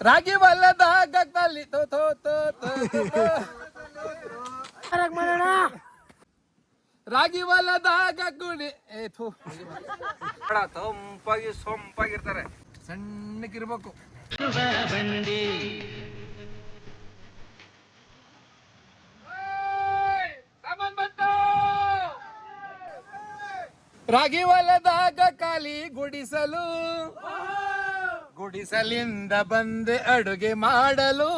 ರಾಗಿ ಬಲ್ಲದಾಗ ಕಲಿ ತೋ ತೋ ತೋ ತೋ ತೋ ತೋ. ರಾಗಿ ಬಲ್ಲದಾಗ ಗುಡಿ ಏ ಥೂ ಬೇಡ ತಂಪಾಗಿ ಸೊಂಪಾಗಿರ್ತಾರೆ ಸಣ್ಣಕ್ಕಿರ್ಬೇಕು ರಾಗಿ ಹೊಲದಾಗ ಖಾಲಿ ಗುಡಿಸಲು ಗುಡಿಸಲಿಂದ ಬಂದೆ ಅಡುಗೆ ಮಾಡಲು.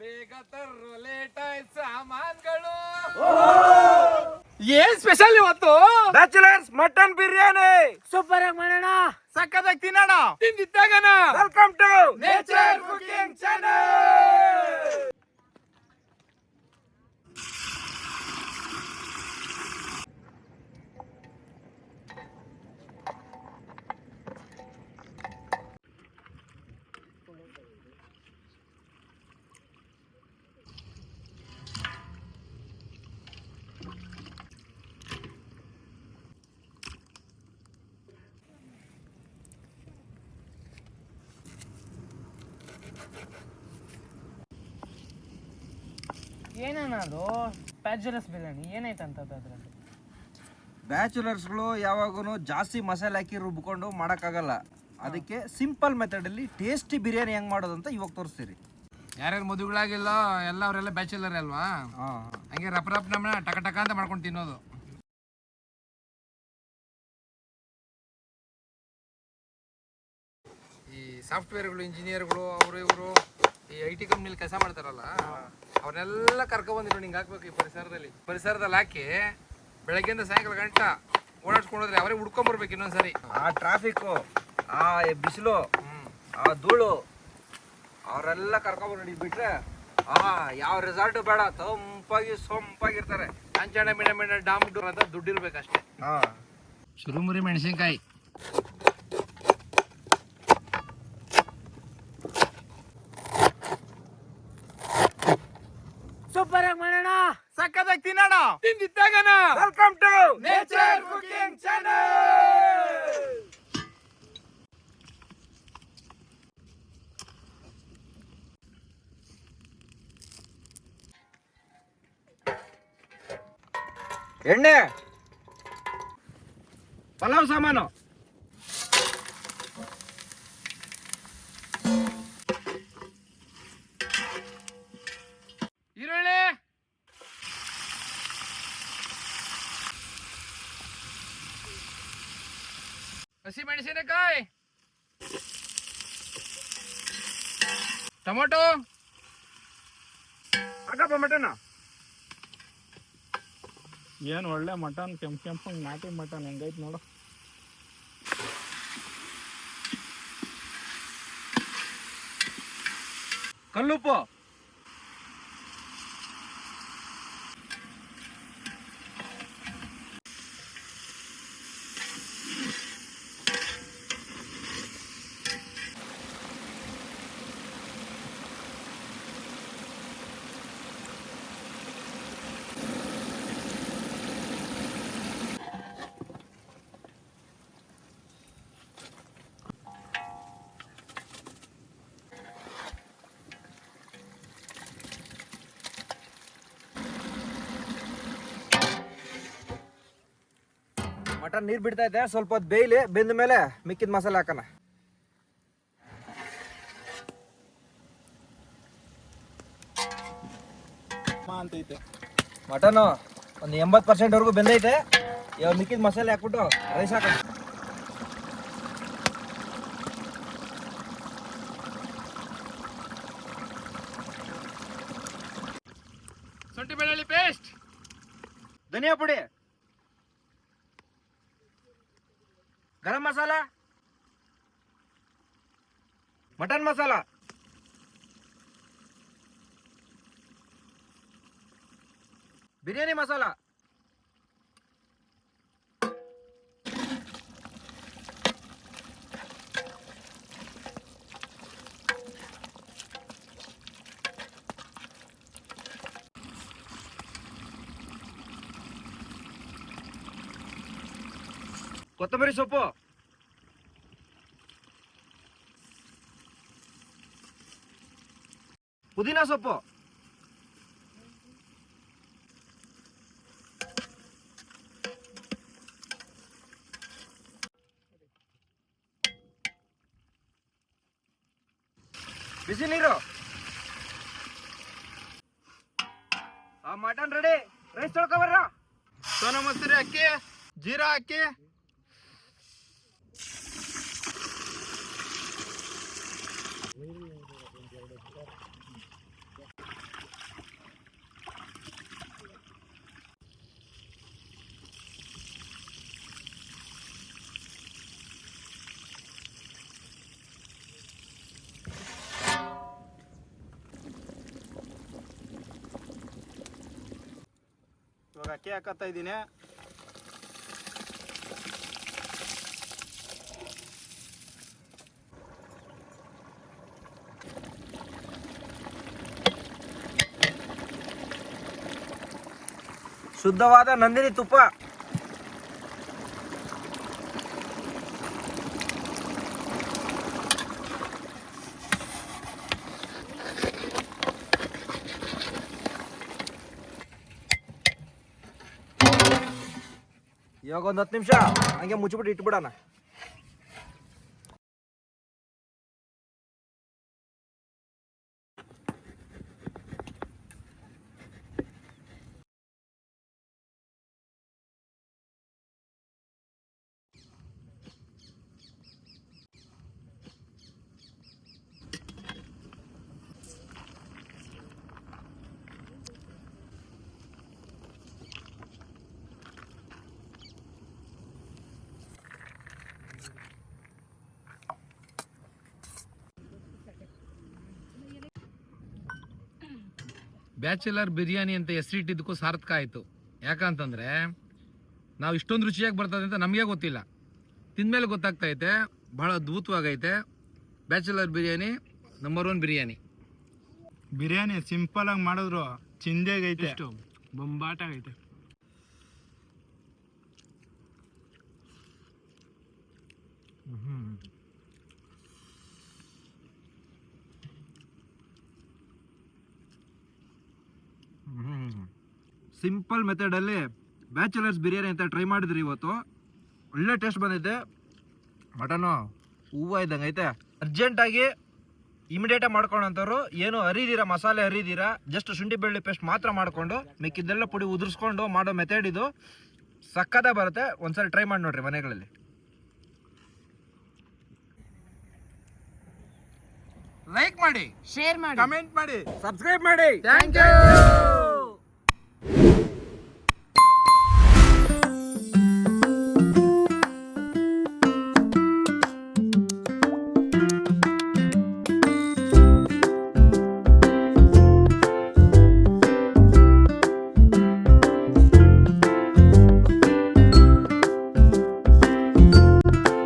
ಬೇಗ ತರ್ರು ಲೇಟ್ ಆಯ್ತು ಸಾಮಾನ್ಗಳು ಏನ್ ಸ್ಪೆಷಲ್ ಇವತ್ತು? ಬ್ಯಾಚುಲರ್ಸ್ ಮಟನ್ ಬಿರಿಯಾನಿ ಸೂಪರ್ ಆಗಿ ಮಾಡೋಣ. ಸಕ್ಕದಾಗಿ ತಿನ್ನೋಣ. ತಿಂದಿದ್ದಾಗನ? Welcome to nature cooking channel ಏನೇನ ಅದು ಪ್ಯಾಜುಲಸ್ ಬಿರಿಯಾನಿ ಏನಾಯ್ತಂತದ್ದು ಅದರಲ್ಲಿ? ಬ್ಯಾಚುಲರ್ಸ್ಗಳು ಯಾವಾಗೂ ಜಾಸ್ತಿ ಮಸಾಲೆ ಹಾಕಿ ರುಬ್ಕೊಂಡು ಮಾಡೋಕ್ಕಾಗಲ್ಲ. ಅದಕ್ಕೆ ಸಿಂಪಲ್ ಮೆಥಡಲ್ಲಿ ಟೇಸ್ಟಿ ಬಿರಿಯಾನಿ ಹೆಂಗ್ ಮಾಡೋದು ಅಂತ ಇವಾಗ ತೋರಿಸ್ತೀರಿ. ಯಾರ್ಯಾರು ಮದುವೆಗಳಾಗಿಲ್ಲ ಎಲ್ಲ ಅವರೆಲ್ಲ ಬ್ಯಾಚುಲರ್ ಅಲ್ವಾ? ಹಾಂ. ಹಂಗೆ ರಪ ರಪ್ ನಮ್ಮನ್ನ ಟಕ ಟಕ ಅಂತ ಮಾಡ್ಕೊಂಡು ತಿನ್ನೋದು. ಈ ಸಾಫ್ಟ್ವೇರ್ಗಳು ಇಂಜಿನಿಯರ್ಗಳು ಅವರು ಇವರು ಈ ಐ ಟಿ ಕಂಪ್ನಿಲಿ ಕೆಲಸ ಮಾಡ್ತಾರಲ್ಲ ಅವ್ರನ್ನೆಲ್ಲ ಕರ್ಕೊಬಂದಿರೋ ನಿಂಗೆ ಹಾಕ್ಬೇಕು ಈ ಪರಿಸರದಲ್ಲಿ. ಪರಿಸರದಲ್ಲಿ ಹಾಕಿ ಬೆಳಗ್ಗೆಯಿಂದ ಸಾಯಂಕಾಲ ಗಂಟ ಓಡಾಡ್ಸ್ಕೊಂಡೋದ್ರೆ ಅವರೇ ಹುಡ್ಕೊಂಬರ್ಬೇಕು ಇನ್ನೊಂದ್ಸರಿ. ಆ ಟ್ರಾಫಿಕ್ಕು ಆ ಬಿಸಿಲು ಆ ಧೂಳು ಅವರೆಲ್ಲ ಕರ್ಕೊಂಡ್ಬಂದು ಬಿಟ್ರೆ ಆ ಯಾವ ರೆಸಾರ್ಟ್ ಬೇಡ ತಂಪಾಗಿ ಸೊಂಪಾಗಿರ್ತಾರೆ. ಅಂಚಣ ಮಿಣ ಮಿಣ ಡಾಮ್ ಡೂರ್ ಅಂತ ದುಡ್ಡಿರ್ಬೇಕಷ್ಟೇ. ಹಾಂ. ಶುರುಮುರಿ ಮೆಣಸಿನ್ಕಾಯಿ. ಸೂಪರ್ ಆಗಿ ಮಾಡೋಣ ಸಕ್ಕದಾಗಿ ತಿನ್ನೋಣ ತಿಂದಿದ್ದಾಗನ welcome to nature cooking channel ಎಣ್ಣೆ ಪಲಾವ್ ಸಾಮಾನು ಹಸಿ ಮೆಣಸಿನಕಾಯಿ. ಟೊಮೊಟೊ. ಹಾಕಪ್ಪ ಮಟನ್ ಏನು ಒಳ್ಳೆ ಮಟನ್ ಕೆಂಪು ಕೆಂಪು ನಾಟಿ ಮಟನ್ ಹೆಂಗೈತೆ ನೋಡು. ಕಲ್ಲುಪ್ಪು. ಮಟನ್ ನೀರ್ ಬಿಡ್ತಾ ಇದೆ. ಸ್ವಲ್ಪ ಹೊತ್ತು ಬೇಯ್ಲಿ ಬೆಂದ ಮೇಲೆ ಮಿಕ್ಕಿದ ಮಸಾಲೆ ಹಾಕೋಣ. ಅಂತೈತೆ ಮಟನ್ ಒಂದು ಎಂಬತ್ತು ಪರ್ಸೆಂಟ್ ವರೆಗೂ ಬೆಂದೈತೆ. ಇವಾಗ ಮಿಕ್ಕಿದ ಮಸಾಲೆ ಹಾಕ್ಬಿಟ್ಟು ರೈಸ್ ಹಾಕೋಣ. ಶುಂಠಿ ಬೆಳ್ಳುಳ್ಳಿ ಪೇಸ್ಟ್ ಧನಿಯಾ ಪುಡಿ ಗರಂ ಮಸಾಲ ಮಟನ್ ಮಸಾಲ ಬಿರಿಯಾನಿ ಮಸಾಲ ಕೊತ್ತಂಬರಿ ಸೊಪ್ಪು ಪುದೀನ ಸೊಪ್ಪು. ಬಿಸಿ ನೀರು. ಆ ಮಟನ್ ರೆಡಿ ರೈಸ್ ತೊಳ್ಕೊಬರ್ರ ಸೋನಾ ಮಸೂರಿ ಅಕ್ಕಿ ಜೀರಾ ಅಕ್ಕಿ. ಅಕ್ಕಿ ಹಾಕತ್ತಾ ಇದ್ದೀನಿ. ಶುದ್ಧವಾದ ನಂದಿನಿ ತುಪ್ಪ. ಇವಾಗ ಒಂದು ಹತ್ತು ನಿಮಿಷ. ಹಂಗೆ ಮುಚ್ಚಿಬಿಟ್ಟು ಇಟ್ಬಿಡೋಣ. ಬ್ಯಾಚುಲರ್ ಬಿರಿಯಾನಿ ಅಂತ ಹೆಸರಿಟ್ಟಿದ್ದಕ್ಕೂ ಸಾರ್ಥಕ ಆಯಿತು. ಯಾಕಂತಂದರೆ ನಾವು ಇಷ್ಟೊಂದು ರುಚಿಯಾಗಿ ಬರ್ತದೆ ಅಂತ ನಮಗೆ ಗೊತ್ತಿಲ್ಲ. ತಿಂದಮೇಲೆ ಗೊತ್ತಾಗ್ತೈತೆ ಭಾಳ ಅದ್ಭುತವಾಗೈತೆ. Bachelor biryani number one biryani. Biryani simple ಆಗಿ ಮಾಡಿದ್ರು ಚಿಂದೆಗೈತೆ. ಬೊಂಬಾಟ ಆಗೈತೆ ಸಿಂಪಲ್ ಮೆಥಡಲ್ಲಿ ಬ್ಯಾಚುಲರ್ಸ್ ಬಿರಿಯಾನಿ ಅಂತ ಟ್ರೈ ಮಾಡಿದ್ರಿ ಇವತ್ತು. ಒಳ್ಳೆ ಟೇಸ್ಟ್ ಬಂದಿದೆ. ಮಟನು ಹೂವು ಇದ್ದಂಗೆ ಐತೆ. ಅರ್ಜೆಂಟಾಗಿ ಇಮಿಡಿಯೇಟಾಗಿ ಮಾಡ್ಕೊಂಡಂಥವ್ರು ಏನು ಅರಿದಿರ ಮಸಾಲೆ ಅರಿದಿರ ಜಸ್ಟ್ ಶುಂಠಿ ಬೆಳ್ಳಿ ಪೇಸ್ಟ್ ಮಾತ್ರ ಮಾಡಿಕೊಂಡು ಮಿಕ್ಕಿದ್ದೆಲ್ಲ ಪುಡಿ ಉದುರಿಸ್ಕೊಂಡು ಮಾಡೋ ಮೆಥಡ್ ಇದು. ಸಕ್ಕತ್ತಾಗಿ ಬರುತ್ತೆ. ಒಂದ್ಸಲ ಟ್ರೈ ಮಾಡಿ ನೋಡ್ರಿ ಮನೆಗಳಲ್ಲಿ. ಲೈಕ್ ಮಾಡಿ ಶೇರ್ ಮಾಡಿ. ಕಮೆಂಟ್ ಮಾಡಿ ಸಬ್ಸ್ಕ್ರೈಬ್ ಮಾಡಿ. Thank you